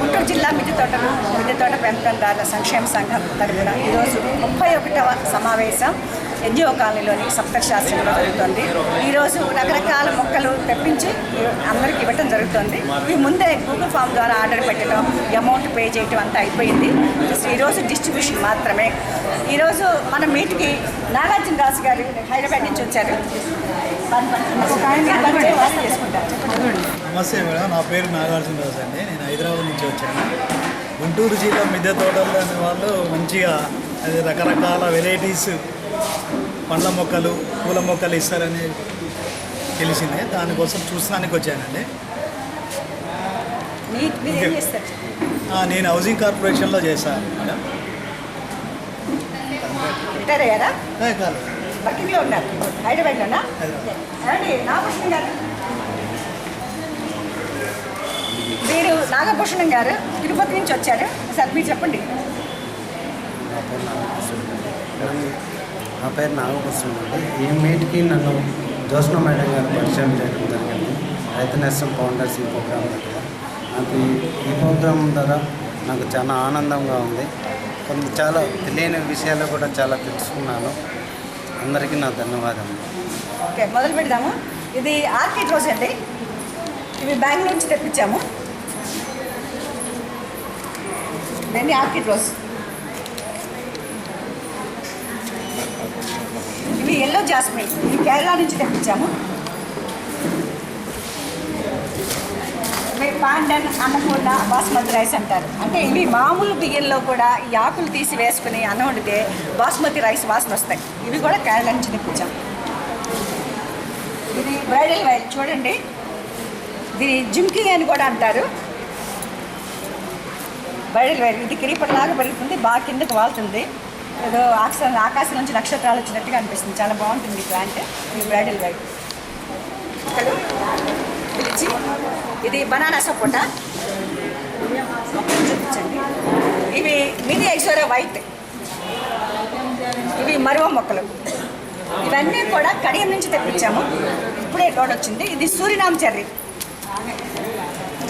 గుంటూరు జిల్లా మిద్దె తోటలు మిద్దె తోట పెంపకందారుల సంక్షేమ సంఘం తరఫున ఈరోజు ముప్పై ఒకటవ సమావేశం. ఎన్జిఓ కాలనీలోని సప్తశాస్త్రంలో జరుగుతుంది. ఈరోజు రకరకాల మొక్కలు తెప్పించి అందరికి ఇవ్వటం జరుగుతుంది. ఇవి ముందే గూగుల్ ఫామ్ ద్వారా ఆర్డర్ పెట్టడం అమౌంట్ పే చేయటం అంతా అయిపోయింది. జస్ట్ ఈరోజు డిస్ట్రిబ్యూషన్ మాత్రమే. ఈరోజు మన మీట్కి నాగార్జున రాజు గారు హైదరాబాద్ నుంచి వచ్చారు. చేసుకుంటారు. నమస్తే మేడం. నా పేరు నాగార్జున రాజు అండి. నేను హైదరాబాద్ నుంచి వచ్చాను. గుంటూరు జిల్లా మిద్దె తోటలు అనే వాళ్ళు మంచిగా అది రకరకాల వెరైటీస్ పండ్ల మొక్కలు పూల మొక్కలు ఇస్తారని తెలిసిందే. దానికోసం చూసడానికి వచ్చానండి. నేను హౌసింగ్ కార్పొరేషన్లో చేశాను మేడం. రిటైర్ అయ్యారా ఏ, కాదు. వర్కింగ్లో ఉన్నారు. హైదరాబాద్లోనా? హైదరాబాద్. ఏమండి నాగభూషణం గారు? మీరు నాగభూషణం గారు తిరుపతి నుంచి వచ్చారు. సార్ మీరు చెప్పండి. నా పేరు నాగభూషణ్ అండి. ఈ మీట్కి నన్ను జోష్ణ మేడం గారు పరిచయం చేయడం జరిగింది. రైతు నేస్తం ఫౌండర్స్ ఈ ప్రోగ్రామ్ దగ్గర. నాకు ఈ- ప్రోగ్రామ్ ప్రోగ్రాం ద్వారా నాకు చాలా ఆనందంగా ఉంది. కొన్ని చాలా తెలియని విషయాలు కూడా చాలా తెలుసుకున్నాను. అందరికీ నా ధన్యవాదం ఓకే మొదలు పెడదాము. ఇది ఆర్కిడ్ రోజ్ అండి. ఇవి బెంగళూరు నుంచి తెప్పించాము. ఇవన్నీ ఆర్కిడ్ రోజ్ ఇవి ఎల్లో జాస్మిన్ ఇది కేరళ నుంచి తెప్పించాము. పాండన్ అన్నపూర్ణ బాస్మతి రైస్ అంటారు. అంటే ఇవి మామూలు బియ్యంలో కూడా ఈ ఆకులు తీసి వేసుకుని అన్నం వండితే బాస్మతి రైస్ వాసన వస్తాయి. ఇవి కూడా కేరళ నుంచి తెప్పించాం ఇది బ్రైడల్ వైల్ చూడండి. దీని జిమ్కి అని కూడా అంటారు. బ్రైడల్ వైల్ ఇది కిరీపట్లాగా పెరుగుతుంది బాగా కిందకు వాళ్తుంది ఏదో ఆకాశం ఆకాశం నుంచి నక్షత్రాలు వచ్చినట్టుగా అనిపిస్తుంది. చాలా బాగుంటుంది ఈ ప్లాంట్ ఈ బ్రైడల్ వైల్ ఇక్కడ ఇది ఇది బనానా సపోటా. చూపించండి. ఇవి మినీ ఐశ్వర్య వైట్. ఇవి మరువ మొక్కలు. ఇవన్నీ కూడా కడియం నుంచి తెప్పించాము. ఇప్పుడే లోడ్ వచ్చింది ఇది సూరినామ్ చెర్రీ.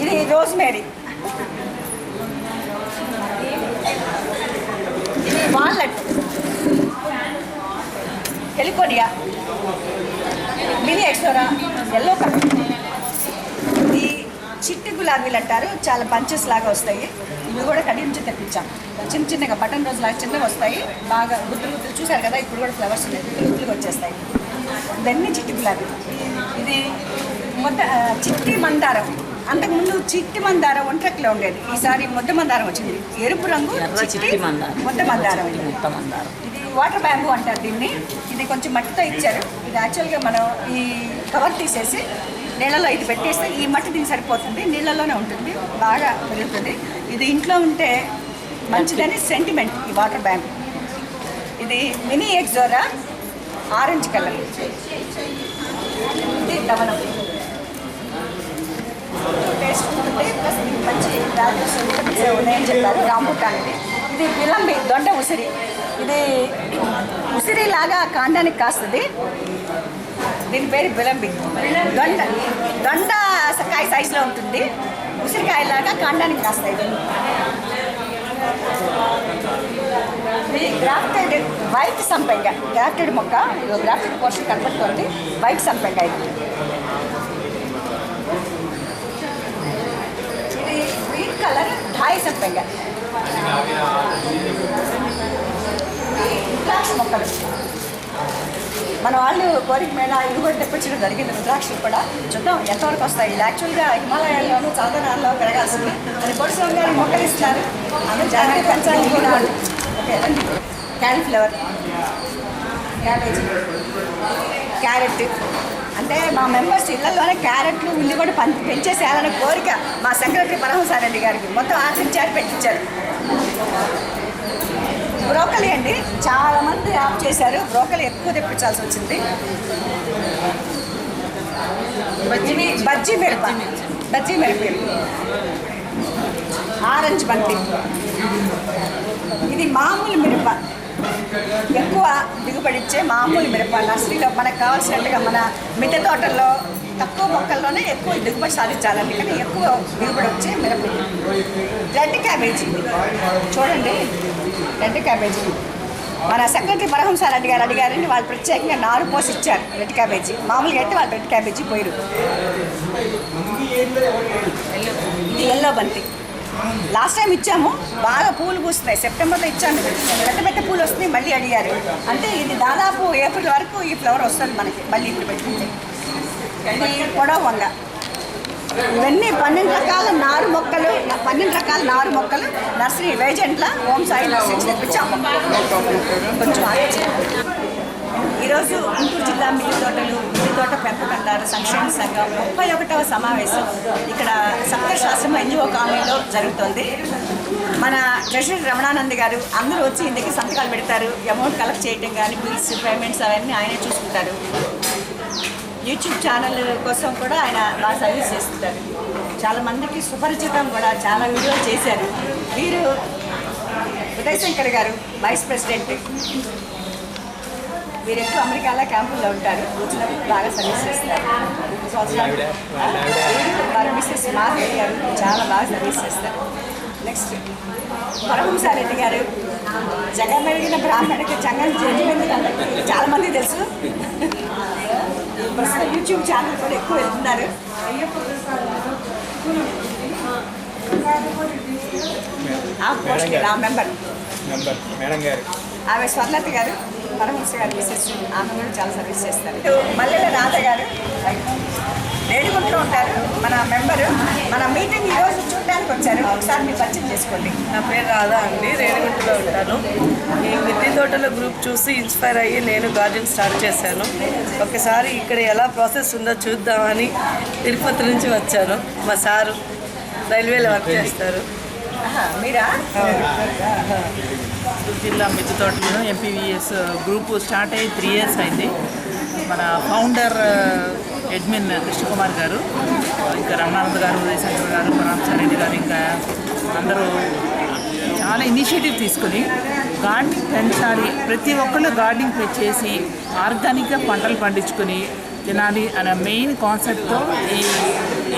ఇది rosemary. Walnut heliconia mini ixora yellow colour ఇది చిట్టి గులాబీలు అంటారు. చాలా బంచెస్ లాగా వస్తాయి. ఇవి కూడా కడి నుంచి తెప్పించాం చిన్న చిన్నగా బటన్ రోజు లాగా చిన్నగా వస్తాయి. బాగా గుత్తులు గుత్తులు. చూశారు కదా ఇప్పుడు కూడా ఫ్లవర్స్ ఉన్నాయి. గుర్తులు గుత్తులుగా వచ్చేస్తాయి. ఇవన్నీ చిట్టి గులాబీ ఇది మొత్త చిట్టి మందారం. అంతకుముందు చిట్టి మందారం ఒంట్రక్లో ఉండేది. ఈసారి మొద్ద మందారం వచ్చింది. ఎరుపు రంగు చిట్టి మందారం. మొట్ట మందారం ఇది. మొత్తం మందారం. ఇది వాటర్ బ్యాంబూ అంటారు దీన్ని. ఇది కొంచెం మట్టితో ఇచ్చారు. ఇది యాక్చువల్గా మనం ఈ కవర్ తీసేసి నీళ్ళలో ఇది పెట్టేస్తే ఈ మట్టి దీనికి సరిపోతుంది. నీళ్ళలోనే ఉంటుంది. బాగా పెరుగుతుంది. ఇది ఇంట్లో ఉంటే మంచిదని సెంటిమెంట్ ఈ వాటర్ బ్యాంబూ. ఇది మినీ ఎగ్జోరా ఆరెంజ్ కలర్. ఇది డవలం టేస్ట్ ఉంటుంది ప్లస్ దీనికి మంచి వాల్యూస్ ఉన్నాయని చెప్పారు ఇది విలంబి దొండ ఉసిరి ఇది ఉసిరిలాగా కాండానికి కాస్తుంది దీని పేరు విలంబి దొండ దొండ కాయ సైజులో ఉంటుంది ఉసిరికాయలాగా కాండానికి కాస్తాయి ఇది గ్రాఫ్టెడ్ వైట్ సంపెంగ గ్రాఫ్టెడ్ మొక్క ఇది గ్రాఫ్టెడ్ పోర్షన్ కనపడుతుంది. వైట్ సంపెంగ ఇది గ్రీన్ హాయ్ ఢాయి సంపెంగ రుద్రాక్ష మొక్కలు మన వాళ్ళు కోరిక మీద ఇవి కూడా తెప్పించడం జరిగింది రుద్రాక్షలు కూడా చూద్దాం ఎంతవరకు వస్తాయి ఇది యాక్చువల్గా హిమాలయాల్లోనూ చాదనాల్లో పెరగాల్సింది అది పొడిసం గారు మొక్కలు ఇస్తున్నారు అందరూ జాగ్రత్త పెంచాలి కూడా ఓకే రండి క్యాలీఫ్లవర్ క్యాబేజీ క్యారెట్ అంటే మా మెంబర్స్ ఇళ్ళలోనే క్యారెట్లు ఉల్లి కూడా పం- పెంచేసేయాలనే కోరిక మా సెక్రటరీ పరమసారెడ్డి గారికి. మొత్తం ఆశించారు పెట్టించారు. బ్రోకలీ అండి చాలామంది యాప్ చేశారు. బ్రోకలీ ఎక్కువ తెప్పించాల్సి వచ్చింది. బజ్జీ మిరప. బజ్జీ మిరప. ఆరెంజ్ బంతి ఇది మామూలు మిరప. ఎక్కువ దిగుబడి ఇచ్చే మామూలు మిరప నర్సరీలో మనకు కావాల్సినట్టుగా మన మిద్దె తోటల్లో తక్కువ మొక్కల్లోనే ఎక్కువ దిగుబడి సాధించాలని కానీ ఎక్కువ దిగుబడి వచ్చే మిరప రెడ్ క్యాబేజీ. చూడండి రెడ్ క్యాబేజీ. మన సెక్రటరీ పరహంసారెడ్డి గారు అడిగారని వాళ్ళు ప్రత్యేకంగా నారు పోసి ఇచ్చారు రెడ్ క్యాబేజీ. మామూలుగా అయితే వాళ్ళు రెడ్ క్యాబేజీ పోయారు. ఇది ఎల్లో బంతి. లాస్ట్ టైం ఇచ్చాము. బాగా పూలు పూస్తున్నాయి. సెప్టెంబర్లో ఇచ్చాను పెద్ద పెద్ద పూలు వస్తున్నాయి. మళ్ళీ అడిగారు. అంటే ఇది దాదాపు ఏప్రిల్ వరకు ఈ ఫ్లవర్ వస్తుంది మనకి. మళ్ళీ ఇప్పుడు పెట్టుకుంటే ఇది పొడవు వంగ. ఇవన్నీ పన్నెండు రకాల నారు మొక్కలు పన్నెండు రకాల నారు మొక్కలు. నర్సరీ వేజెంట్ల హోమ్ సాయి నర్సరీ తెప్పించాము కొంచెం ఆలోచన. ఈరోజు గుంటూరు జిల్లా మిల్లి తోటలు మిల్లి తోట పెంపకందారు సంక్షేమ సంఘం ముప్పై ఒకటవ సమావేశం ఇక్కడ సప్తశాస్త్రం ఎన్జిఓ కాలనీలో జరుగుతుంది. మన ట్రెషరీ రమణానంద్ గారు అందరూ వచ్చి ఇందుకు సంతకాలు పెడతారు. అమౌంట్ కలెక్ట్ చేయడం కానీ బిల్స్ పేమెంట్స్ అవన్నీ ఆయనే చూసుకుంటారు. యూట్యూబ్ ఛానల్ కోసం కూడా ఆయన బాగా సర్వీస్ చేస్తుంటారు. చాలా మందికి సుపరిచితం కూడా చాలా వీడియోలు చేశారు. వీరు ఉదయ్ శంకర్ గారు వైస్ ప్రెసిడెంట్. వీరు ఎక్కువ అమెరికాలో క్యాంపుల్లో ఉంటారు? వచ్చినప్పుడు బాగా సర్వీస్ చేస్తారు. వీరు మిస్సెస్ మార్గరెడ్డి గారు చాలా బాగా సర్వీస్ చేస్తారు. నెక్స్ట్ పరమహంసారెడ్డి గారు జగమెరిగిన బ్రాహ్మణికి చంగం చేయింది చాలా మంది తెలుసు. ప్రస్తుతం యూట్యూబ్ ఛానల్ కూడా ఎక్కువ వెళ్తున్నారు ఆ మెంబర్. ఆమె స్వర్ణలత గారు. పరమహంస గారు మిస్సెస్ ఆమె కూడా చాలా సర్వీస్ చేస్తారు. మల్లెల రాధ గారు రేణిగుంటలో ఉంటారు. మన మెంబరు మన మీటింగ్ ఈరోజు చూడడానికి వచ్చారు. ఒకసారి మీరు పరిచయం చేసుకోండి. నా పేరు రాధా అండి. రేణిగుంటలో ఉంటాను. ఈ మిద్దె తోటల గ్రూప్ చూసి ఇన్స్పైర్ అయ్యి నేను గార్డెన్ స్టార్ట్ చేశాను. ఒకసారి ఇక్కడ ఎలా ప్రాసెస్ ఉందో చూద్దామని తిరుపతి నుంచి వచ్చాను. మా సారు రైల్వేలో వర్క్ చేస్తారు. మీరా? చిత్తూరు జిల్లా మిద్దె తోటలో ఎంపీవీఎస్ గ్రూపు స్టార్ట్ అయ్యి త్రీ ఇయర్స్ అయింది. మన ఫౌండర్ అడ్మిన్ uh, కృష్ణకుమార్ గారు ఇంకా రమణానంద్ గారు ఉదయశంకర్ గారు పరామచారెడ్డి గారు ఇంకా అందరూ చాలా ఇనిషియేటివ్ తీసుకుని గార్డెనింగ్ పెంచాలి. ప్రతి ఒక్కళ్ళు గార్డెనింగ్ చేసి ఆర్గానిక్గా పంటలు పండించుకొని తినాలి అనే మెయిన్ కాన్సెప్ట్తో ఈ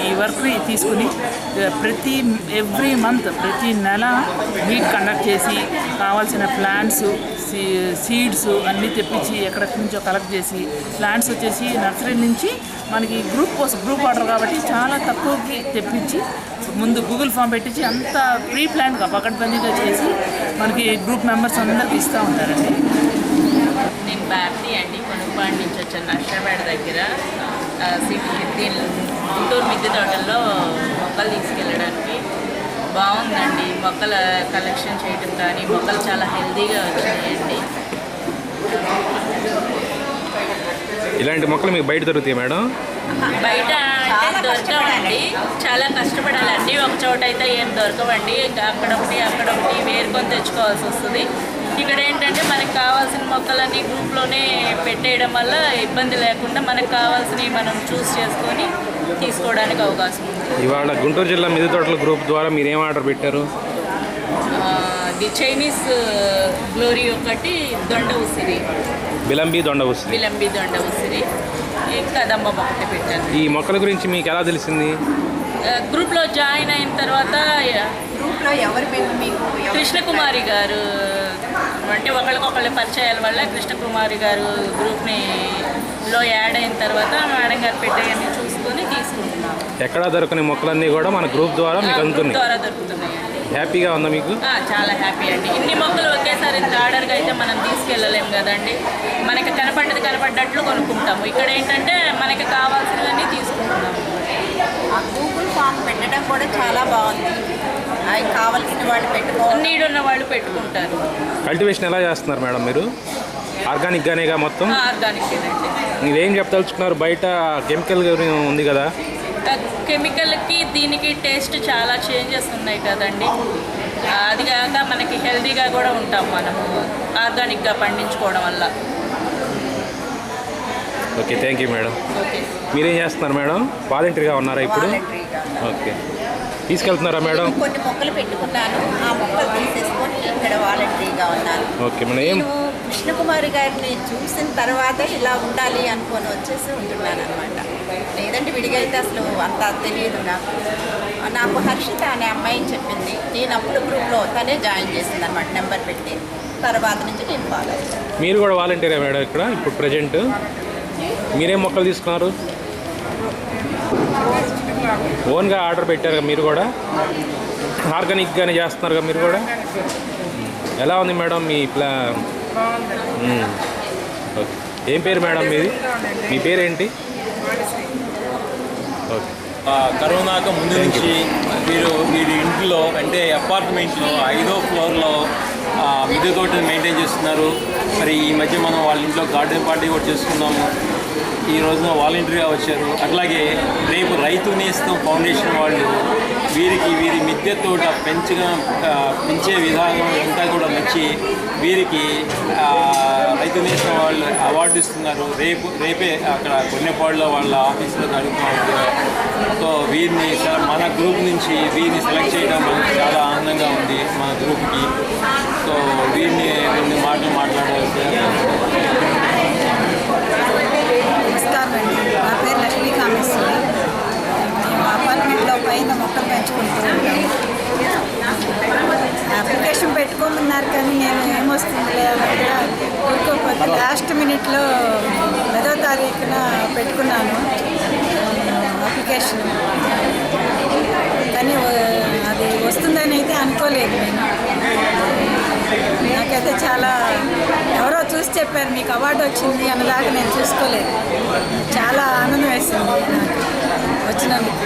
ఈ వర్క్ తీసుకుని ప్రతి ఎవ్రీ మంత్ ప్రతి నెల మీట్ కండక్ట్ చేసి కావాల్సిన ప్లాంట్స్ సీడ్స్ అన్నీ తెప్పించి ఎక్కడెక్కడి నుంచో కలెక్ట్ చేసి ప్లాంట్స్ వచ్చేసి నర్సరీ నుంచి మనకి గ్రూప్ కోసం గ్రూప్ ఆర్డర్ కాబట్టి చాలా తక్కువకి తెప్పించి ముందు గూగుల్ ఫామ్ పెట్టించి అంత ప్రీ ప్లాన్గా పకడ్బందీగా చేసి మనకి గ్రూప్ మెంబర్స్ అందరికి ఇస్తూ ఉంటారండి. నేను భారతి అండి కొనుక్కోండి నుంచి వచ్చాను దగ్గర. దీని గుంటూరు మిద్దె తోటల్లో మొక్కలు తీసుకెళ్ళడానికి బాగుందండి. మొక్కల కలెక్షన్ చేయటం కానీ మొక్కలు చాలా హెల్తీగా వచ్చినాయండి. ఇలాంటి మొక్కలు మీకు బయట దొరుకుతాయి మేడం? బయట అంటే దొరకవండి. చాలా కష్టపడాలండి. ఒక చోట అయితే ఏం దొరకవండి. ఇంకా అక్కడ ఒకటి అక్కడ ఒకటి వేరుకొని తెచ్చుకోవాల్సి వస్తుంది. ఇక్కడ ఏంటంటే మనకు కావాల్సిన మొక్కలన్నీ గ్రూప్లోనే పెట్టేయడం వల్ల ఇబ్బంది లేకుండా మనకు కావాల్సినవి మనం చూస్ చేసుకొని తీసుకోవడానికి అవకాశం ఉంది. ఇవాళ గుంటూరు జిల్లా మిద్దె తోటల గ్రూప్ ద్వారా మీరు ఏం ఆర్డర్ పెట్టారు? ది చైనీస్ గ్లోరీ ఒకటి దొండ ఉసిరి. బిలంబి దొండ ఉసిరి. విలంబి దొండ ఉసిరి. ఇంకా దమ్మ ఒకటి పెట్టాను. ఈ మొక్కల గురించి మీకు ఎలా తెలిసింది? గ్రూప్లో జాయిన్ అయిన తర్వాత గ్రూప్లో ఎవరు మీకు కృష్ణకుమారి గారు అంటే ఒకళ్ళకొకళ్ళ పరిచయాల వల్ల కృష్ణకుమారి గారు గ్రూప్ని లో యాడ్ అయిన తర్వాత మేడం గారు పెట్టేయన్నీ చూసుకొని తీసుకుంటున్నాం ఎక్కడా దొరకని మొక్కలన్నీ కూడా మన గ్రూప్ ద్వారా మీకు గ్రూప్ అందుతున్నాయి. ద్వారా దొరుకుతున్నాయండి హ్యాపీగా ఉందా మీకు? ఆ, చాలా హ్యాపీ అండి. ఇన్ని మొక్కలు ఒకేసారి ఇంత ఆర్డర్గా అయితే మనం తీసుకెళ్ళలేము కదండి. మనకి కనపడ్డది కనపడ్డట్లు కొనుక్కుంటాము. ఇక్కడ ఏంటంటే మనకి కావాల్సినవన్నీ తీసుకుంటున్నాము. ఆ గూగుల్ ఫామ్ పెట్టడం కూడా చాలా బాగుంది. కావాల్సిన వాళ్ళు పెట్టుకోవాలి. నీడ్ ఉన్న వాళ్ళు పెట్టుకుంటారు. కల్టివేషన్ ఎలా చేస్తున్నారు మేడం మీరు? ఆర్గానిక్గానేగా మొత్తం? మీరేం చెప్పదలుచుకున్నారు? బయట కెమికల్ ఉంది కదా. కెమికల్కి దీనికి టేస్ట్ చాలా చేంజెస్ ఉన్నాయి కదండి. అది కాక మనకి హెల్తీగా కూడా ఉంటాం మనము ఆర్గానిక్గా పండించుకోవడం వల్ల. Okay thank you madam. Okay. మీరేం చేస్తున్నారు మేడం? వాలంటీర్గా ఉన్నారా ఇప్పుడు? ఓకే. తీసుకెళ్తున్నారా మేడం? కొన్ని మొక్కలు పెట్టుకున్నాను. ఆ మొక్కలు తీసేసుకొని ఇక్కడ వాలంటరీగా ఉన్నాను. ఓకే మేడం ఏం కృష్ణకుమారి గారిని చూసిన తర్వాత ఇలా ఉండాలి అనుకొని వచ్చేసి ఉంటున్నాను అనమాట లేదంటే విడిగా అయితే అసలు అంత తెలియదు నాకు. నాకు హర్షిత అనే అమ్మాయిని చెప్పింది. నేను అప్పుడు గ్రూప్లో తనే జాయిన్ చేసింది అనమాట నెంబర్ పెట్టి. తర్వాత నుంచి నేను ఫాలో మీరు కూడా వాలంటీరా మేడం ఇక్కడ ఇప్పుడు ప్రజెంట్. మీరేం మొక్కలు తీసుకున్నారు? ఓన్గా ఆర్డర్ పెట్టారు మీరు కూడా? ఆర్గానిక్గానే చేస్తున్నారు మీరు కూడా? ఎలా ఉంది మేడం మీ ప్లా. ఓకే. ఏం పేరు మేడం మీది? మీ పేరేంటి? ఓకే. కరోనాకు ముందు నుంచి వీరు వీరి ఇంట్లో అంటే అపార్ట్మెంట్లో ఐదో ఫ్లోర్లో మిద్దె తోటని మెయింటైన్ చేస్తున్నారు. మరి ఈ మధ్య మనం వాళ్ళ ఇంట్లో గార్డెన్ పార్టీ కూడా చేసుకున్నాము. ఈ రోజున వాలంటీర్గా వచ్చారు. అట్లాగే రేపు రైతు నేస్తం ఫౌండేషన్ వాళ్ళు వీరికి వీరి మిద్దె తోట పెంచగా పెంచే విధానం అంతా కూడా నచ్చి వీరికి రైతు నేస్తం వాళ్ళు అవార్డు ఇస్తున్నారు. రేపు రేపే అక్కడ కొన్నేపాడులో వాళ్ళ ఆఫీసులో కడుగుతున్నారు సో వీరిని మన గ్రూప్ నుంచి వీరిని సెలెక్ట్ చేయడం మనకు చాలా ఆనందంగా ఉంది మన గ్రూప్కి. సో వీరిని కొన్ని మాటలు మాట్లాడాలి నమస్కారం అండి నా పేరు లక్ష్మీ కామేశ్వరి మేము అపార్ట్మెంట్లో పైన మొక్కలు పెంచుకుంటూ ఉంటాము అప్లికేషన్ పెట్టుకోమన్నారు కానీ నేను ఏమొస్తుంది లేదా ఊరుకోకపోతే లాస్ట్ మినిట్లో పదో తారీఖున పెట్టుకున్నాను అప్లికేషన్. కానీ అది వస్తుందని అయితే అనుకోలేదు నేను. నాకైతే చాలా ఎవరో చూసి చెప్పారు మీకు అవార్డు వచ్చింది అన్నదాకా నేను చూసుకోలేదు. చాలా ఆనందం వేసింది వచ్చినందుకు.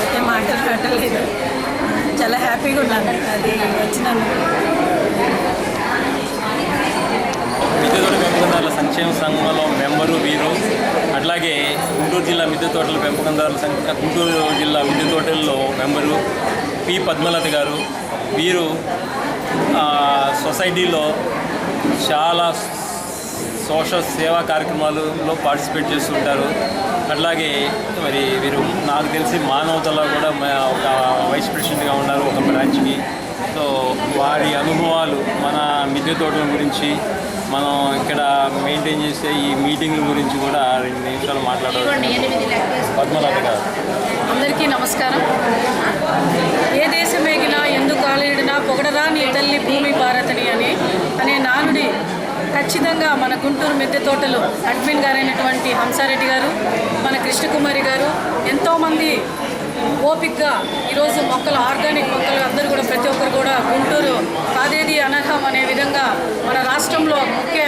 అయితే మాటలు పెట్టలేదు చాలా హ్యాపీగా ఉన్నాను. అది వచ్చినాను. తోట పెంపకందారుల సంక్షేమ సంఘంలో మెంబరు వీరు అట్లాగే గుంటూరు జిల్లా మిద్దె తోటల పెంపకందారుల సంఘ గుంటూరు జిల్లా మిద్దె తోటల్లో మెంబరు పి. పద్మలత గారు వీరు సొసైటీలో చాలా సోషల్ సేవా కార్యక్రమాలలో పార్టిసిపేట్ చేస్తుంటారు. అట్లాగే మరి వీరు నాకు తెలిసి మానవతలో కూడా ఒక వైస్ ప్రెసిడెంట్గా ఉన్నారు ఒక బ్రాంచ్కి. సో వారి అనుభవాలు మన మిద్దె తోటల గురించి మనం ఇక్కడ మెయింటైన్ చేసే ఈ మీటింగ్ల గురించి కూడా రెండు నిమిషాలు పద్మనాథ గారు. అందరికీ నమస్కారం. ఏ దేశం ఎగినా ఎందుకు ఆలేడినా పొగడరా నీ తల్లి భూమి భారతని అని అనే నానుడి ఖచ్చితంగా మన గుంటూరు మిద్దె తోటలు అడ్మిన్ గారైనటువంటి హంసారెడ్డి గారు మన కృష్ణకుమారి గారు ఎంతోమంది ఓపిక్గా ఈరోజు మొక్కలు ఆర్గానిక్ మొక్కలు అందరూ కూడా ప్రతి ఒక్కరు కూడా గుంటూరు కాదేది అనర్హం అనే విధంగా మన రాష్ట్రంలో ముఖ్య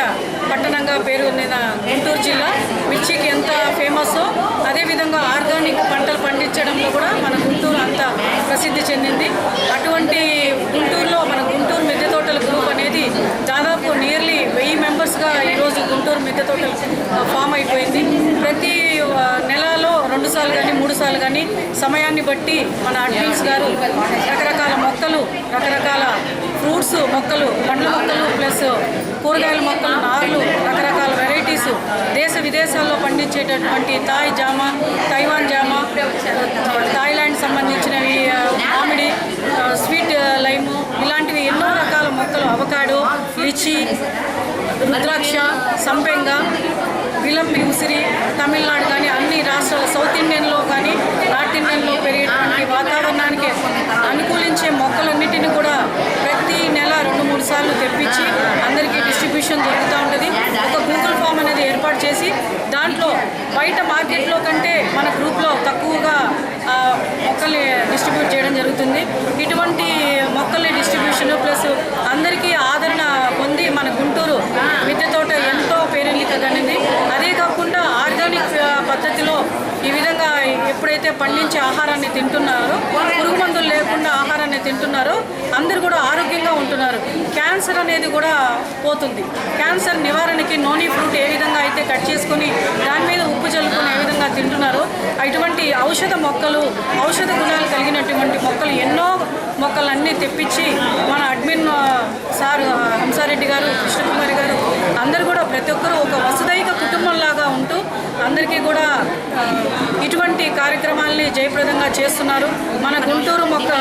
పట్టణంగా పేరుందిన గుంటూరు జిల్లా మిర్చికి ఎంత ఫేమస్సో అదేవిధంగా ఆర్గానిక్ పంటలు పండించడంలో కూడా మన గుంటూరు అంత ప్రసిద్ధి చెందింది. అటువంటి గుంటూరు మిద్దె తోటల గ్రూప్ అనేది దాదాపు నియర్లీ వెయ్యి మెంబర్స్గా ఈరోజు గుంటూరు మిద్దె తోటలు ఫామ్ అయిపోయింది. ప్రతి నెలలో రెండు సార్లు కానీ మూడు సార్లు కానీ సమయాన్ని బట్టి మన అడ్మిన్స్ గారు రకరకాల మొక్కలు రకరకాల ఫ్రూట్స్ మొక్కలు పండ్ల మొక్కలు ప్లస్ కూరగాయల మొక్కలు నార్లు రకరకాల వెరైటీస్ దేశ విదేశాల్లో పండించేటటువంటి థాయ్ జామ తైవాన్ జామ థాయిలాండ్ సంబంధించినవి మామిడి స్వీట్ లైము ఇలాంటివి ఎన్నో రకాల మొక్కలు అవకాడో లిచి రుద్రాక్ష సంపెంగ విలంబి ఉసిరి తమిళనాడు కానీ అన్ని రాష్ట్రాల సౌత్ ఇండియన్లో కానీ నార్త్ ఇండియన్లో పెరిగేటువంటి వాతావరణానికి అనుకూలించే మొక్కలన్నిటిని కూడా ప్రతి నెల రెండు మూడు సార్లు తెప్పించి అందరికీ డిస్ట్రిబ్యూషన్ జరుగుతూ ఉంటుంది. ఒక గూగుల్ ఫామ్ అనేది ఏర్పాటు చేసి దాంట్లో బయట మార్కెట్లో కంటే మన గ్రూప్లో తక్కువగా మొక్కల్ని డిస్ట్రిబ్యూట్ చేయడం జరుగుతుంది. ఇటువంటి మొక్కల్ని డిస్ట్రిబ్యూషన్ ప్లస్ అందరికీ ఆదరణ పొంది మన గుంటూరు మిద్దె తోట ఎంతో పేరెన్నికగనింది అదే కాకుండా ఆర్గానిక్ పద్ధతిలో ఈ విధంగా ఎప్పుడైతే పండించే ఆహారాన్ని తింటున్నారో పురుగు మందులు లేకుండా ఆహారాన్ని తింటున్నారో అందరూ కూడా ఆరోగ్యంగా ఉంటున్నారు. క్యాన్సర్ అనేది కూడా పోతుంది. క్యాన్సర్ నివారణకి నోని ఫ్రూట్ ఏ విధంగా అయితే కట్ చేసుకొని దాని మీద ఉప్పు చల్లుకొని ఏ విధంగా తింటున్నారో అటువంటి ఔషధ మొక్కలు ఔషధ గుణాలు కలిగినటువంటి మొక్కలు ఎన్నో మొక్కలన్నీ తెప్పించి మన అడ్మిన్ సార్ హంసారెడ్డి గారు కృష్ణకుమారి గారు అందరూ కూడా ప్రతి ఒక్కరూ ఒక వసుదైక కుటుంబంలాగా ఉంటూ అందరికీ కూడా ఇటువంటి కార్యక్రమాల్ని జయప్రదంగా చేస్తున్నారు. మన గుంటూరు మొక్క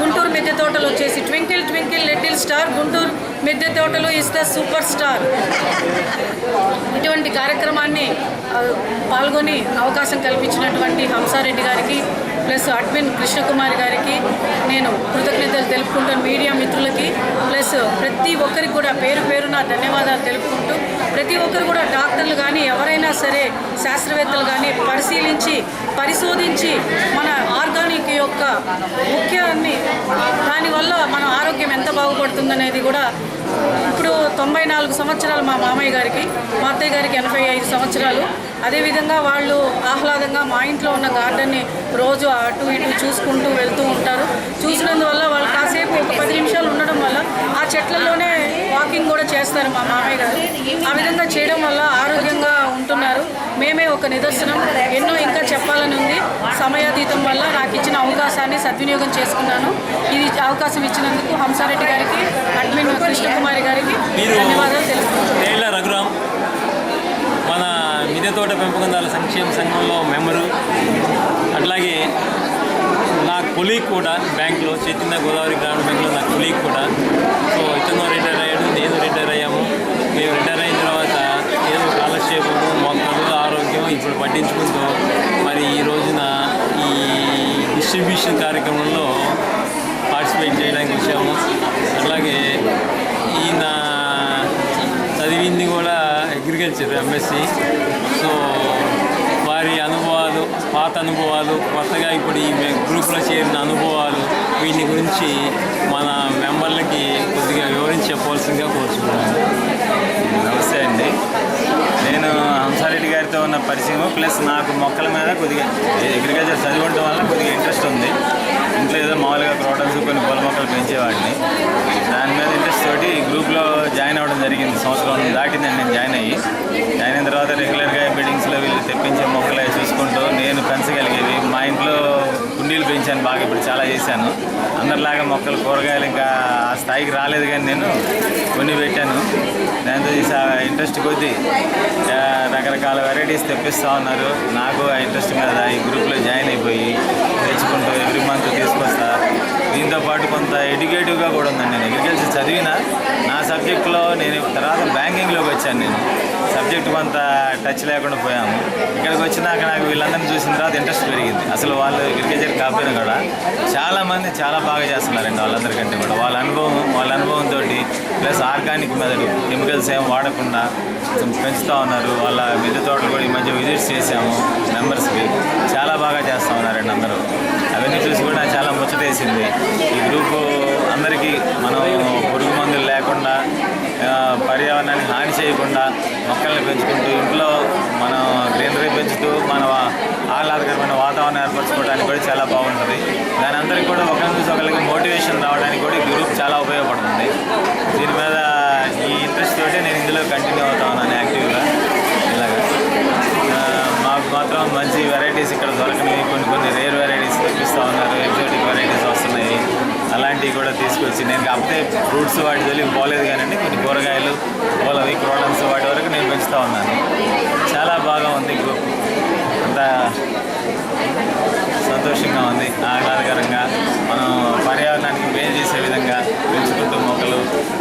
గుంటూరు మిద్దె తోటలు వచ్చేసి twinkle twinkle little star Guntur మిద్దె తోటలు ఇస్ ద సూపర్ స్టార్. ఇటువంటి కార్యక్రమాన్ని పాల్గొని అవకాశం కల్పించినటువంటి హంసారెడ్డి గారికి ప్లస్ అడ్మిన్ కృష్ణకుమారి గారికి నేను కృతజ్ఞతలు తెలుపుకుంటాను మీడియా మిత్రులకి. ప్లస్ ప్రతి ఒక్కరికి కూడా పేరు పేరున ధన్యవాదాలు తెలుపుకుంటూ ప్రతి ఒక్కరు కూడా డాక్టర్లు కానీ ఎవరైనా సరే శాస్త్రవేత్తలు కానీ పరిశీలించి పరిశోధించి మన ఆర్గానిక్ యొక్క ముఖ్యాన్ని దానివల్ల మన ఆరోగ్యం ఎంత బాగుపడుతుందనేది కూడా ఇప్పుడు తొంభై నాలుగు సంవత్సరాలు మా మామయ్య గారికి మా అత్తయ్య గారికి ఎనభై ఐదు సంవత్సరాలు. అదేవిధంగా వాళ్ళు ఆహ్లాదంగా మా ఇంట్లో ఉన్న గార్డెన్ని రోజు అటు ఇటు చూసుకుంటూ వెళ్తూ ఉంటారు. చూసినందువల్ల వాళ్ళు కాసేపు ఒక పది నిమిషాలు ఉండడం వల్ల ఆ చెట్లలోనే వాకింగ్ కూడా చేస్తారు మా మామయ్య గారు. ఆ విధంగా చేయడం వల్ల ఆరోగ్యంగా ఉంటున్నారు మేమే ఒక నిదర్శనం. ఎన్నో ఇంకా చెప్పాలని ఉంది. సమయాతీతం వల్ల నాకు ఇచ్చిన అవకాశాన్ని సద్వినియోగం చేసుకున్నాను. ఇది అవకాశం ఇచ్చినందుకు హంసారెడ్డి గారికి అడ్మిన్ కృష్ణకుమారి గారికి మీరు ధన్యవాదాలు తెలుపుతున్నాను. మన తోట పెంపకందారుల సంక్షేమ సంఘంలో మెంబరు అట్లాగే నా కొలీగ్ కూడా బ్యాంక్లో చైతన్య గోదావరి గ్రామీణ బ్యాంక్లో నా కొలీగ్ కూడా. సో ఇతను రిటైర్ అయ్యాడు నేను రిటైర్ అయ్యాము. మేము రిటైర్ అయిన తర్వాత కాలక్షేపము మొక్కలు ఆరోగ్యం ఇప్పుడు పట్టించుకుంటూ మరి ఈ రోజున ఈ డిస్ట్రిబ్యూషన్ కార్యక్రమంలో పార్టిసిపేట్ చేయడానికి వచ్చాము. అలాగే ఈయన చదివింది కూడా అగ్రికల్చర్ ఎంఎస్సి సో వారి అనుభవాలు పాత అనుభవాలు కొత్తగా ఇప్పుడు ఈ గ్రూప్లో చేరిన అనుభవాలు వీటి గురించి మన మెంబర్లకి కొద్దిగా వివరించి చెప్పవలసిందిగా కోరుచున్నాను. నమస్తే అండి. నేను హంసారెడ్డి గారితో ఉన్న పరిచయం ప్లస్ నాకు మొక్కల మీద కొద్దిగా అగ్రికల్చర్ చదివి వల్ల కొద్దిగా ఇంట్రెస్ట్ ఉంది. ఇంట్లో ఏదో మామూలుగా క్రోటన్స్ కొన్ని పూల మొక్కలు పెంచేవాడిని. దాని మీద ఇంట్రెస్ట్ తోటి ఈ గ్రూప్లో జాయిన్ అవ్వడం జరిగింది. సంవత్సరం దాటిందండి నేను జాయిన్ అయ్యి. జాయిన్ అయిన తర్వాత రెగ్యులర్గా బిల్డింగ్స్లో వీళ్ళు తెప్పించే మొక్కలు చూసుకుంటూ నేను పెంచగలిగేవి. మా ఇంట్లో కుండీలు పెంచాను బాగా ఇప్పుడు చాలా చేశాను. అందరిలాగా మొక్కలు కూరగాయలు ఇంకా ఆ స్థాయికి రాలేదు కానీ నేను కొన్ని పెట్టాను. దాంతో ఇంట్రెస్ట్ కొద్దీ రకరకాల వెరైటీస్ తెప్పిస్తూ ఉన్నారు. నాకు ఆ ఇంట్రెస్ట్ మీద ఈ గ్రూప్లో జాయిన్ అయిపోయి తెచ్చుకుంటూ ఎవ్రీ మంత్ తీసుకొస్తా. దీంతో పాటు కొంత ఎడ్యుకేటివ్గా కూడా ఉందండి నేను. అగ్రికల్చర్ చదివిన నా సబ్జెక్ట్లో నేను తర్వాత బ్యాంకింగ్లోకి వచ్చాను నేను. సబ్జెక్ట్ కొంత టచ్ లేకుండా పోయాము. ఇక్కడికి వచ్చినాక నాకు వీళ్ళందరినీ చూసిన తర్వాత ఇంట్రెస్ట్ పెరిగింది. అసలు వాళ్ళు అగ్రికల్చర్ కాకపోయినా కూడా చాలామంది చాలా బాగా చేస్తున్నారండి వాళ్ళందరికంటే కూడా. వాళ్ళ అనుభవం వాళ్ళ అనుభవంతో ప్లస్ ఆర్గానిక్ మెథడ్ కెమికల్స్ ఏం వాడకుండా పెంచుతూ ఉన్నారు. వాళ్ళ మిద్దె తోటలు కూడా ఈ మధ్య విజిట్స్ చేశాము మెంబర్స్కి. చాలా బాగా చేస్తూ ఉన్నారండి అందరూ. అవన్నీ చూసి కూడా చాలా ముచ్చటేసింది. ఈ గ్రూపు అందరికీ మనం పురుగు మందులు లేకుండా పర్యావరణానికి హాని చేయకుండా మొక్కల్ని పెంచుకుంటూ ఇంట్లో మనం గ్రీనరీ పెంచుతూ మన ఆహ్లాదకరమైన వాతావరణం ఏర్పరచుకోవడానికి కూడా చాలా బాగుంటుంది. దాని అందరికీ కూడా ఒకరి నుంచి ఒకరికి మోటివేషన్ రావడానికి కూడా ఈ గ్రూప్ చాలా ఉపయోగపడుతుంది. దీని మీద ఈ ఇంట్రెస్ట్ తోటి నేను ఇందులో కంటిన్యూ అవుతా ఉన్నాను యాక్టివ్గా ఇలాగా ఆ, మాకు మాత్రం మంచి వెరైటీస్ ఇక్కడ దొరకనివి. కొన్ని కొన్ని రేర్ వెరైటీస్ తెప్పిస్తూ ఉన్నారు. ఎగ్జోటిక్ వెరైటీస్ వస్తున్నాయి. అలాంటివి కూడా తీసుకొచ్చి నేను కాకపోతే ఫ్రూట్స్ వాటి తెలివి పోలేదు కానండి. కొన్ని కూరగాయలు పూలవి క్రోడన్స్ వాటి వరకు నేను పెంచుతూ ఉన్నాను. చాలా బాగా ఉంది అంత సంతోషంగా ఉంది. ఆహ్లాదకరంగా. మనం పర్యావరణానికి మేలు చేసే విధంగా పెంచుకుంటూ మొక్కలు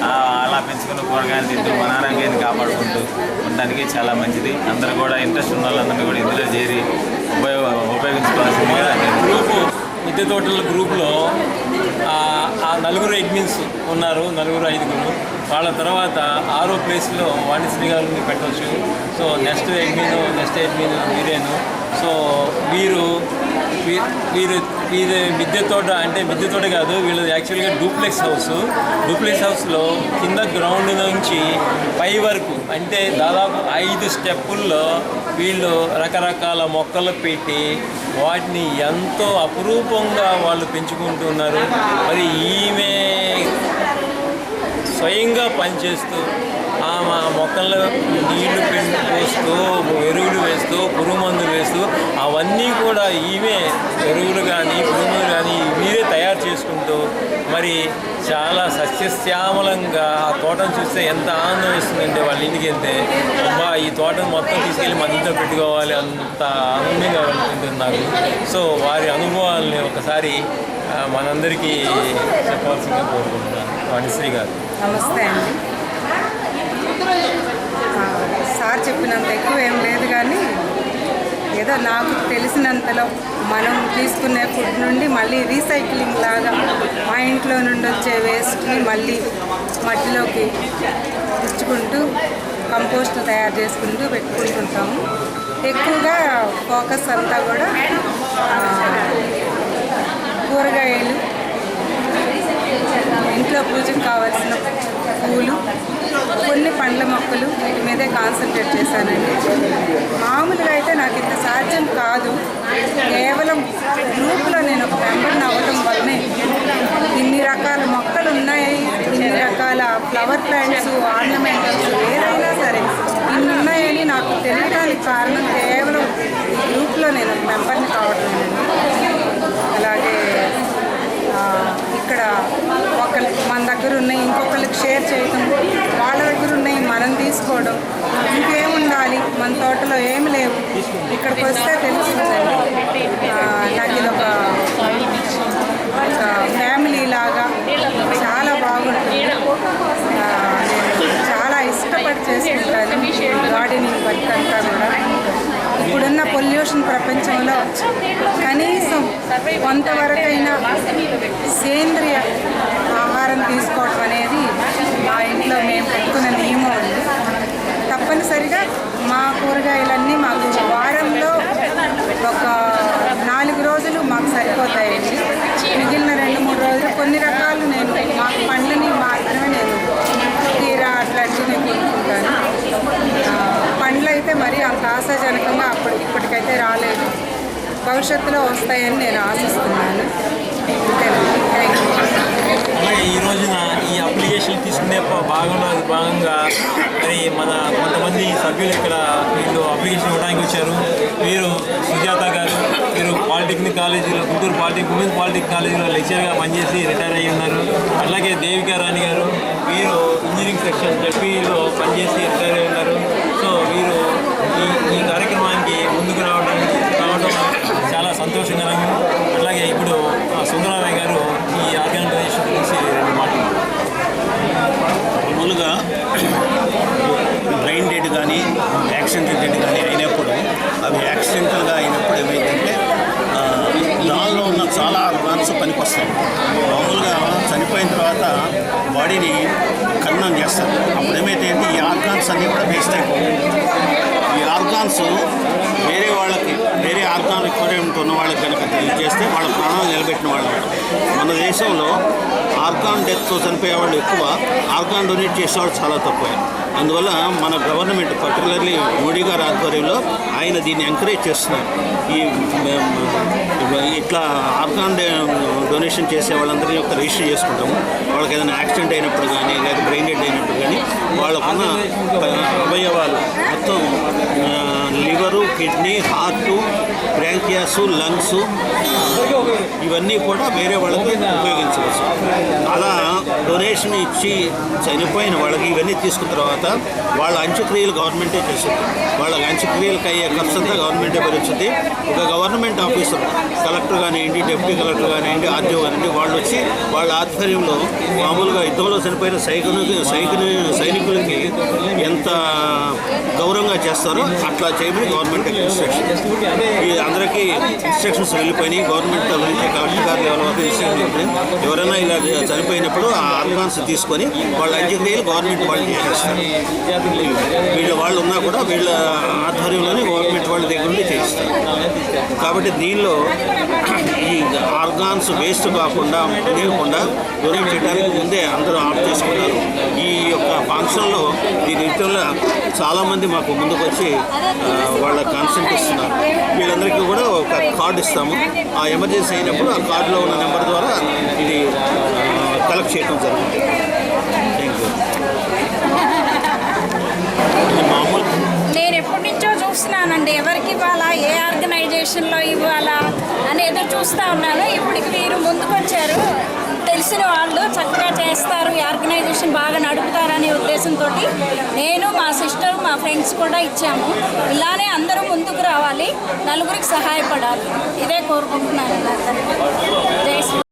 అలా పెంచుకున్న కూరగాయలు తింటూ మన ఆరోగ్యాన్ని కాపాడుకుంటూ ఉండడానికి చాలా మంచిది. అందరూ కూడా ఇంట్రెస్ట్ ఉన్న వాళ్ళందరినీ కూడా ఇందులో చేరి ఉపయోగ ఉపయోగించుకోవాల్సిందిగా గ్రూపు మిద్దె తోటల గ్రూప్లో ఆ నలుగురు అడ్మిన్స్ ఉన్నారు నలుగురు ఐదుగురు. వాళ్ళ తర్వాత ఆరో ప్లేస్లో వాణిశ్రీ గారిని పెట్టవచ్చు so next admin next admin మీరేను. So వీరు వీరు వీరి మిద్దె తోట అంటే మిద్దె తోట కాదు వీళ్ళది యాక్చువల్గా డూప్లెక్స్ హౌస్ డూప్లెక్స్ హౌస్లో కింద గ్రౌండ్ నుంచి పై వరకు అంటే దాదాపు ఐదు స్టెప్పుల్లో వీళ్ళు రకరకాల మొక్కలు పెట్టి వాటిని ఎంతో అపురూపంగా వాళ్ళు పెంచుకుంటున్నారు. మరి ఈమె స్వయంగా పనిచేస్తూ మా ఆ మొక్కల్లో నీళ్ళు వేస్తూ ఎరువులు వేస్తూ పురుగు మందులు వేస్తూ అవన్నీ కూడా ఈమె ఎరువులు కానీ పురుగు కానీ మీరే తయారు చేసుకుంటూ మరి చాలా సస్యశ్యామలంగా ఆ తోటను చూస్తే ఎంత ఆనందం వేస్తుందంటే వాళ్ళ ఇంటికి వెళ్తే అబ్బా ఈ తోటను మొత్తం తీసుకెళ్ళి మన ఇంట్లో పెట్టుకోవాలి అంత ఆనందంగా అనుకుంటున్నారు సో వారి అనుభవాల్ని ఒకసారి మనందరికీ చెప్పాల్సిందిగా కోరుకుంటున్నాను. వాణిశ్రీ గారు. నమస్తే అండి ఆ, సార్ చెప్పినంత ఎక్కువ ఏం లేదు కానీ ఏదో నాకు తెలిసినంతలో మనం తీసుకునే ఫుడ్ నుండి మళ్ళీ రీసైక్లింగ్ లాగా మా ఇంట్లో నుండి వచ్చే వేస్ట్ని మళ్ళీ మట్టిలోకి ఇచ్చుకుంటూ కంపోస్ట్ తయారు చేసుకుంటూ పెట్టుకుంటుంటాము. ఎక్కువగా ఫోకస్ అంతా కూడా కూరగాయలు ఇంట్లో పూజకు కావాల్సిన పూలు కొన్ని పండ్ల మొక్కలు వీటి మీదే కాన్సన్ట్రేట్ చేశానండి. మామూలుగా అయితే నాకు ఇంత సాధ్యం కాదు. కేవలం గ్రూప్లో నేను ఒక మెంబర్ని అవ్వడం వల్లనే ఇన్ని రకాల మొక్కలు ఉన్నాయి ఇన్ని రకాల ఫ్లవర్ ప్లాంట్స్ ఆర్నమెంటల్స్ ఏదైనా సరే ఇన్ని ఉన్నాయని నాకు తెలియడానికి కారణం కేవలం గ్రూప్లో నేను ఒక మెంబర్ని కావడం అలాగే ఇక్కడ ఒకరి మన దగ్గర ఉన్నాయి ఇంకొకరికి షేర్ చేయడం వాళ్ళ దగ్గర ఉన్నాయి మనం తీసుకోవడం ఇంకేముండాలి? మన తోటలో ఏమి లేవు. ఇక్కడికి వస్తే తెలుస్తుందండి. ఆ, నాకు ఇది ఒక ఫ్యామిలీ లాగా చాలా బాగుంటుంది. చాలా ఇష్టపడి చేసుకుంటాను గార్డెనింగ్ వర్క్ అంతా కూడా. ఇప్పుడున్న పొల్యూషన్ ప్రపంచంలో కనీసం కొంతవరకైనా సేంద్రియ ఆహారం తీసుకోవటం అనేది మా ఇంట్లో మేము పెట్టుకున్న నియమం ఉంది తప్పనిసరిగా మా కూరగాయలన్నీ మాకు వారంలో ఒక నాలుగు రోజులు మాకు సరిపోతాయండి. మిగిలిన రెండు మూడు రోజులు కొన్ని రకాలు నేను మా పండ్లని మాత్రమే నేను తీరా అట్లాంటివి నేను కొనుక్కుంటాను. పండ్లు అయితే మరీ అంత ఆశాజనకంగా అప్పుడు రాలేదు. భవిష్యత్తులో వస్తాయని నేను ఆశిస్తున్నాను. ఈ రోజున ఈ అప్లికేషన్ తీసుకునే భాగంలో భాగంగా మరి మన కొంతమంది సభ్యులు ఇక్కడ వీళ్ళు అప్లికేషన్ ఇవ్వడానికి వచ్చారు. వీరు సుజాత గారు వీరు పాలిటెక్నిక్ కాలేజీలో గుంటూరు పాలిటెక్ ఉమెన్స్ పాలిటెక్నిక్ కాలేజీలో లెక్చర్గా పనిచేసి రిటైర్ అయ్యి ఉన్నారు. అలాగే దేవికా రాణి గారు వీరు ఇంజనీరింగ్ సెక్షన్ జడ్పీలో పనిచేసి రిటైర్ అయ్యి ఉన్నారు. సో వీరు ఈ ఈ కార్యక్రమానికి ముందుకు రావడం సంతోషంగా అలాగే ఇప్పుడు ఆ, సుందరరామయ్య గారు ఈ ఆర్గనైజేషన్ గురించి రెండు మాటలు మామూలుగా బ్రెయిన్ డెడ్ కానీ యాక్సిడెంట్ డెడ్ కానీ అయినప్పుడు అవి యాక్సిడెంటల్గా అయినప్పుడు ఏమైందంటే దానిలో ఉన్న చాలా ఆర్గాన్స్ పనికొస్తాయి. మామూలుగా చనిపోయిన తర్వాత బాడీని ఖననం చేస్తారు. అప్పుడు ఏమైతే ఈ ఆర్గాన్స్ అన్నీ కూడా వేస్ట్ అయిపోతాయి ఈ ఆర్గాన్స్ వేరే ఆర్గాన్ రిక్వైర్మెంట్ ఉన్న వాళ్ళకి కనుక తెలియజేస్తే వాళ్ళ ప్రాణాలు నిలబెట్టిన వాళ్ళు. మన దేశంలో ఆర్గాన్ డెత్తో చనిపోయే వాళ్ళు ఎక్కువ. ఆర్గాన్ డొనేట్ చేసేవాళ్ళు చాలా తక్కువ. అందువల్ల మన గవర్నమెంట్ పర్టికులర్లీ మోడీ గారి ఆధ్వర్యంలో ఆయన దీన్ని ఎంకరేజ్ చేస్తున్నారు. ఈ ఇట్లా ఆర్గాన్ డొనేషన్ చేసే వాళ్ళందరినీ యొక్క రిజిస్టర్ చేసుకుంటాము. వాళ్ళకి ఏదైనా యాక్సిడెంట్ అయినప్పుడు కానీ లేదా బ్రెయిన్ డెడ్ అయినప్పుడు కానీ వాళ్ళకున్న అవయవాలు మొత్తం లివరు కిడ్నీ హార్టు బ్రాంకియాసు లంగ్స్ ఇవన్నీ కూడా వేరే వాళ్ళకి ఉపయోగించవచ్చు. అలా డొనేషన్ ఇచ్చి చనిపోయిన వాళ్ళకి ఇవన్నీ తీసుకున్న తర్వాత వాళ్ళ అంత్యక్రియలు గవర్నమెంటే చేస్తుంది. వాళ్ళ అంత్యక్రియలకు అయ్యే ఖర్చు అంతా గవర్నమెంటే భరించింది. ఒక గవర్నమెంట్ ఆఫీసర్ కలెక్టర్ కానివ్వండి డిప్యూటీ కలెక్టర్ కానివ్వండి ఆర్డీఓ కానివ్వండి వాళ్ళు వచ్చి వాళ్ళ ఆధ్వర్యంలో మామూలుగా యుద్ధంలో చనిపోయిన సైనికులకి సైనికులు సైనికులకి ఎంత గౌరవంగా చేస్తారో అట్లా చేయమని గవర్నమెంట్ ఇన్స్ట్రక్షన్. ఈ అందరికీ ఇన్స్ట్రక్షన్స్ వెళ్ళిపోయినాయి. గవర్నమెంట్ గురించి కలెక్టర్ గారు లెవెల్ ఎవరైనా ఇలా చనిపోయినప్పుడు ఆ ఆర్గాన్స్ తీసుకొని వాళ్ళ అంత్యక్రియలు గవర్నమెంట్ వాళ్ళు చేస్తారు వీళ్ళ వాళ్ళు ఉన్నా కూడా వీళ్ళ ఆధ్వర్యంలోనే గవర్నమెంట్ వాళ్ళ దగ్గర నుండి చేయిస్తారు. కాబట్టి దీనిలో ఈ ఆర్గాన్స్ వేస్ట్ కాకుండా లేకుండా డొనేట్ చేయడానికి ముందే అందరూ ఆఫ్ చేసుకున్నారు. ఈ యొక్క ఫంక్షన్లో దీని విషయంలో చాలామంది మాకు ముందుకు వచ్చి వాళ్ళ కన్సెంట్ ఇస్తున్నారు. వీళ్ళందరికీ కూడా ఒక కార్డు ఇస్తాము. ఆ ఎమర్జెన్సీ అయినప్పుడు ఆ కార్డులో ఉన్న నెంబర్ ద్వారా ఇది కలెక్ట్ చేయడం జరుగుతుంది థ్యాంక్ యూ ఇది మామూలు నేను ఎప్పటి నుంచో చూస్తున్నానండి. ఎవరికి ఇవ్వాలా ఏ ఆర్గనైజేషన్లో ఇవ్వాలా అని ఎదురు చూస్తూ ఉన్నాను. ఇప్పటికి వీరు ముందుకొచ్చారు. తెలిసిన వాళ్ళు చక్కగా చేస్తారు. ఈ ఆర్గనైజేషన్ బాగా నడుపుతారనే ఉద్దేశంతో నేను మా సిస్టర్ మా ఫ్రెండ్స్ కూడా ఇచ్చాము. ఇలానే అందరూ ముందుకు రావాలి. నలుగురికి సహాయపడాలి. ఇదే కోరుకుంటున్నాను. జై శ్రీ